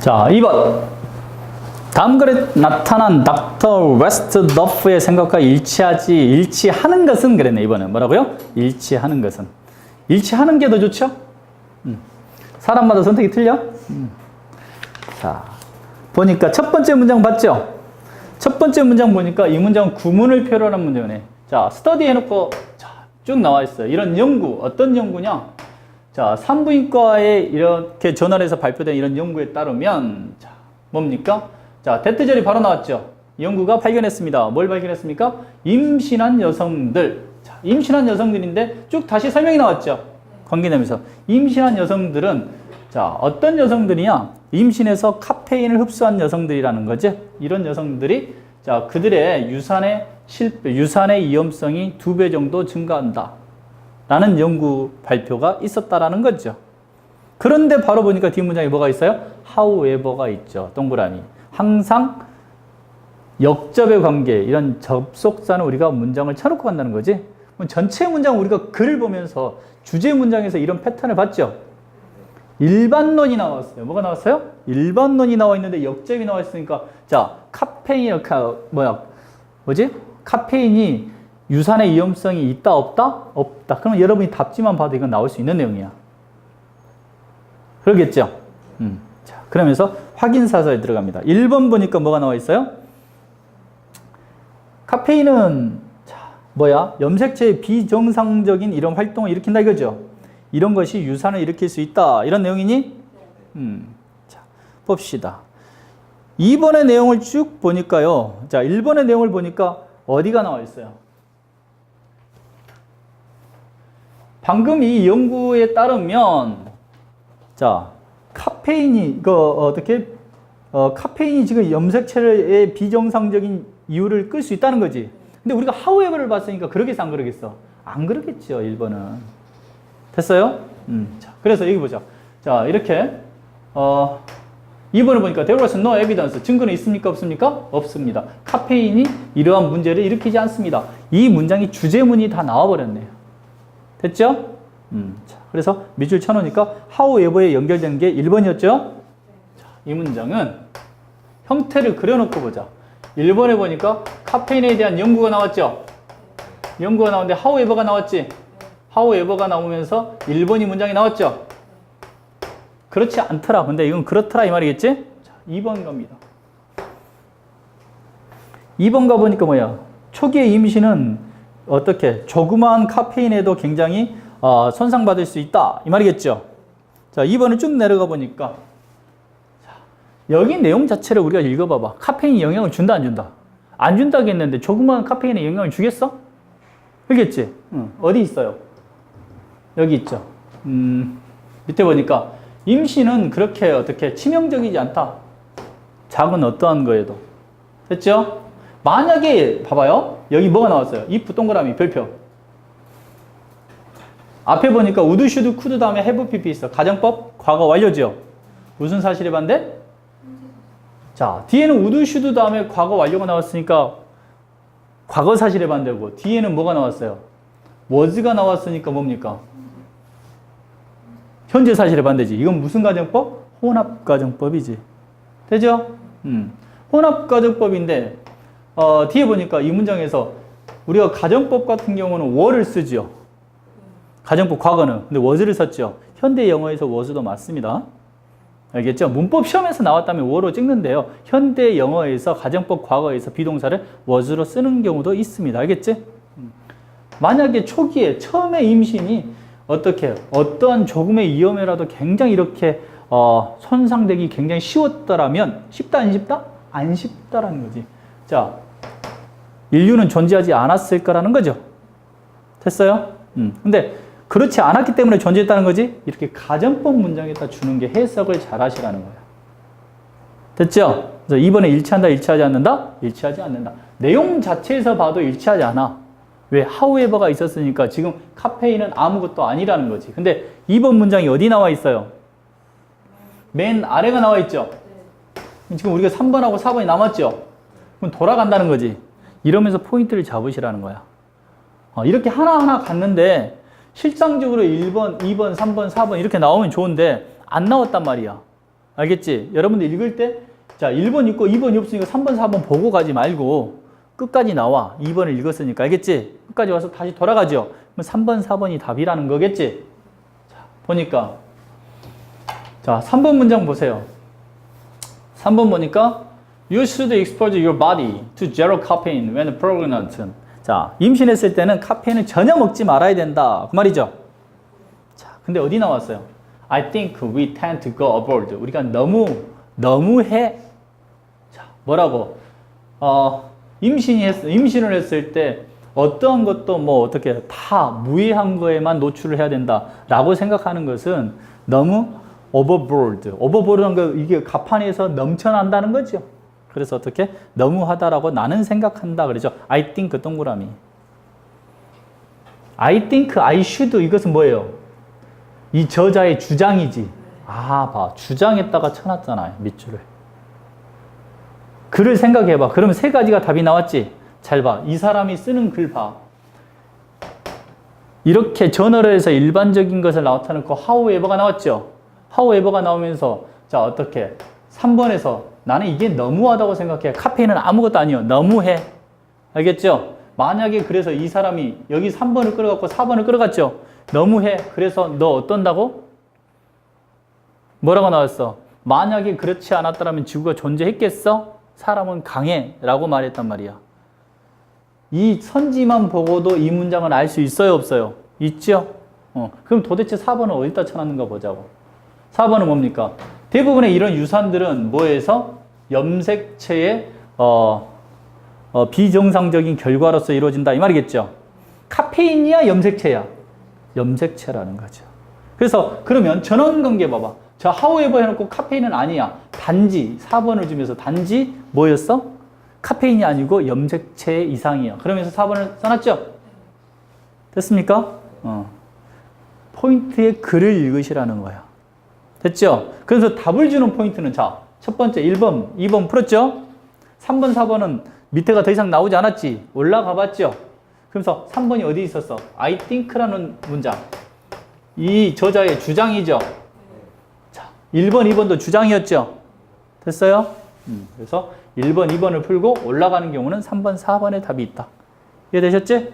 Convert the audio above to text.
자, 2번. 다음 글에 나타난 닥터 웨스트 더프의 생각과 일치하지, 일치하는 것은 그랬네, 이번엔. 뭐라고요? 일치하는 것은. 일치하는 게 더 좋죠? 음. 사람마다 선택이 틀려? 음. 자, 보니까 첫 번째 문장 봤죠? 첫 번째 문장 보니까 이 문장은 구문을 표현하는 문장이네. 자, 스터디 해놓고 자, 쭉 나와 있어요. 이런 연구, 어떤 연구냐? 자, 산부인과에 이렇게 전환해서 발표된 이런 연구에 따르면, 자, 뭡니까? 자, 대트절이 바로 나왔죠. 연구가 발견했습니다. 뭘 발견했습니까? 임신한 여성들. 자, 임신한 여성들인데 쭉 다시 설명이 나왔죠. 관계되면서. 임신한 여성들은, 자, 어떤 여성들이냐? 임신해서 카페인을 흡수한 여성들이라는 거죠. 이런 여성들이, 자, 그들의 유산의 실패, 유산의 위험성이 두 배 정도 증가한다. 라는 연구 발표가 있었다라는 거죠. 그런데 바로 보니까 뒷문장에 뭐가 있어요? however가 있죠. 동그라미. 항상 역접의 관계, 이런 접속사는 우리가 문장을 쳐놓고 간다는 거지. 전체 문장 우리가 글을 보면서 주제 문장에서 이런 패턴을 봤죠. 일반론이 나왔어요. 뭐가 나왔어요? 일반론이 나와 있는데 역접이 나와 있으니까 자 카페인 카 뭐야 뭐지? 카페인이 유산의 위험성이 있다 없다? 없다. 그러면 여러분이 답지만 봐도 이건 나올 수 있는 내용이야. 그러겠죠? 음. 자, 그러면서 확인 사서에 들어갑니다. 1번 보니까 뭐가 나와 있어요? 카페인은 자, 뭐야? 염색체의 비정상적인 이런 활동을 일으킨다 이거죠. 이런 것이 유산을 일으킬 수 있다. 이런 내용이니? 음. 자, 봅시다. 2번의 내용을 쭉 보니까요. 자, 1번의 내용을 보니까 어디가 나와 있어요? 방금 이 연구에 따르면 자 카페인이 이거 어떻게 어, 카페인이 지금 염색체의 비정상적인 이유를 끌 수 있다는 거지. 근데 우리가 하우에버를 봤으니까 그러겠어 안 그러겠어? 안 그러겠죠 1번은. 됐어요? 음. 자, 그래서 여기 보자. 자 이렇게 어, 2번을 보니까 there was no evidence 증거는 있습니까 없습니까? 없습니다. 카페인이 이러한 문제를 일으키지 않습니다. 이 문장이 주제문이 다 나와버렸네요. 됐죠? 음, 자, 그래서 밑줄 쳐놓으니까 however에 연결된 게 1번이었죠? 자, 이 문장은 형태를 그려놓고 보자. 1번에 보니까 카페인에 대한 연구가 나왔죠? 연구가 나오는데 however가 나왔지? however가 나오면서 1번이 문장이 나왔죠? 그렇지 않더라. 근데 이건 그렇더라 이 말이겠지? 자, 2번 갑니다. 2번 가보니까 뭐야? 초기의 임신은 어떻게 조그마한 카페인에도 굉장히 어, 손상받을 수 있다 이 말이겠죠. 자 2번을 쭉 내려가 보니까 자, 여기 내용 자체를 우리가 읽어봐봐. 카페인이 영향을 준다 안 준다? 안 준다겠는데 조그마한 카페인에 영향을 주겠어? 그겠지? 응. 어디 있어요? 여기 있죠. 음, 밑에 보니까 임신은 그렇게 어떻게 치명적이지 않다. 작은 어떠한 거에도 됐죠? 만약에 봐봐요. 여기 뭐가 나왔어요? if 동그라미 별표. 앞에 보니까 우드 슈드 쿠드 다음에 have pp 있어. 가정법 과거 완료죠. 무슨 사실에 반대? 자, 뒤에는 우드 슈드 다음에 과거 완료가 나왔으니까 과거 사실에 반대고 뒤에는 뭐가 나왔어요? was가 나왔으니까 뭡니까? 현재 사실에 반대지. 이건 무슨 가정법? 혼합 가정법이지. 되죠? 음. 혼합 가정법인데 어, 뒤에 보니까 이 문장에서 우리가 가정법 같은 경우는 were를 쓰죠. 가정법 과거는. 근데 was를 썼죠. 현대 영어에서 was도 맞습니다. 알겠죠? 문법 시험에서 나왔다면 were로 찍는데요. 현대 영어에서 가정법 과거에서 비동사를 was로 쓰는 경우도 있습니다. 알겠지? 음. 만약에 초기에 처음에 임신이 어떻게 어떠한 조금의 위험이라도 굉장히 이렇게 어, 손상되기 굉장히 쉬웠더라면 쉽다 안 쉽다? 안 쉽다라는 거지. 자, 인류는 존재하지 않았을 거라는 거죠. 됐어요? 음. 근데 그렇지 않았기 때문에 존재했다는 거지. 이렇게 가정법 문장에다 주는 게 해석을 잘 하시라는 거야. 됐죠? 그래서 이번에 일치한다, 일치하지 않는다? 일치하지 않는다. 내용 자체에서 봐도 일치하지 않아. 왜? however가 있었으니까 지금 카페인은 아무것도 아니라는 거지. 근데 2번 문장이 어디 나와 있어요? 맨 아래가 나와 있죠? 지금 우리가 3번하고 4번이 남았죠? 그럼 돌아간다는 거지. 이러면서 포인트를 잡으시라는 거야. 어, 이렇게 하나하나 갔는데 실상적으로 1번, 2번, 3번, 4번 이렇게 나오면 좋은데 안 나왔단 말이야. 알겠지? 여러분들 읽을 때, 자, 1번 있고 2번이 없으니까 3번, 4번 보고 가지 말고 끝까지 나와. 2번을 읽었으니까. 알겠지? 끝까지 와서 다시 돌아가죠. 그럼 3번, 4번이 답이라는 거겠지? 자, 보니까. 자, 3번 문장 보세요. 3번 보니까 You should expose your body to zero caffeine when pregnant. 자, 임신했을 때는 카페인을 전혀 먹지 말아야 된다. 그 말이죠. 자, 근데 어디 나왔어요? I think we tend to go abroad. 우리가 너무 너무해. 자, 뭐라고? 어, 임신이 했, 임신을 했을 때 어떠한 것도 뭐 어떻게 다 무해한 거에만 노출을 해야 된다라고 생각하는 것은 너무 overboard. overboard한 거 이게 가판에서 넘쳐난다는 거죠. 그래서 어떻게 너무하다라고 나는 생각한다 그러죠. I think 그 동그라미. I think I should 이것은 뭐예요? 이 저자의 주장이지. 아, 봐. 주장했다가 쳐놨잖아요. 밑줄을. 글을 생각해봐. 그러면 세 가지가 답이 나왔지? 잘 봐. 이 사람이 쓰는 글 봐. 이렇게 저널에서 일반적인 것을 나타내고 하우 에버가 나왔죠? 하우 에버가 나오면서 자, 어떻게? 3번에서 나는 이게 너무하다고 생각해. 카페인은 아무것도 아니요. 너무해. 알겠죠? 만약에 그래서 이 사람이 여기 3번을 끌어갖고 4번을 끌어갔죠? 너무해. 그래서 너 어떤다고? 뭐라고 나왔어? 만약에 그렇지 않았더라면 지구가 존재했겠어? 사람은 강해. 라고 말했단 말이야. 이 선지만 보고도 이 문장을 알 수 있어요? 없어요? 있죠? 어, 그럼 도대체 4번은 어디다 쳐놨는가 보자고. 4번은 뭡니까? 대부분의 이런 유산들은 뭐에서? 염색체의 어, 어, 비정상적인 결과로서 이루어진다. 이 말이겠죠? 카페인이야? 염색체야? 염색체라는 거죠. 그래서 그러면 전원관계 봐봐. 저 하우에버 해놓고 카페인은 아니야. 단지 4번을 주면서 단지 뭐였어? 카페인이 아니고 염색체 이상이야. 그러면서 4번을 써놨죠? 됐습니까? 어. 포인트의 글을 읽으시라는 거야. 됐죠? 그래서 답을 주는 포인트는 자, 첫 번째 1번, 2번 풀었죠? 3번, 4번은 밑에가 더 이상 나오지 않았지? 올라가 봤죠? 그래서 3번이 어디 있었어? I think라는 문장. 이 저자의 주장이죠? 자, 1번, 2번도 주장이었죠? 됐어요? 음, 그래서 1번, 2번을 풀고 올라가는 경우는 3번, 4번의 답이 있다. 이해되셨지?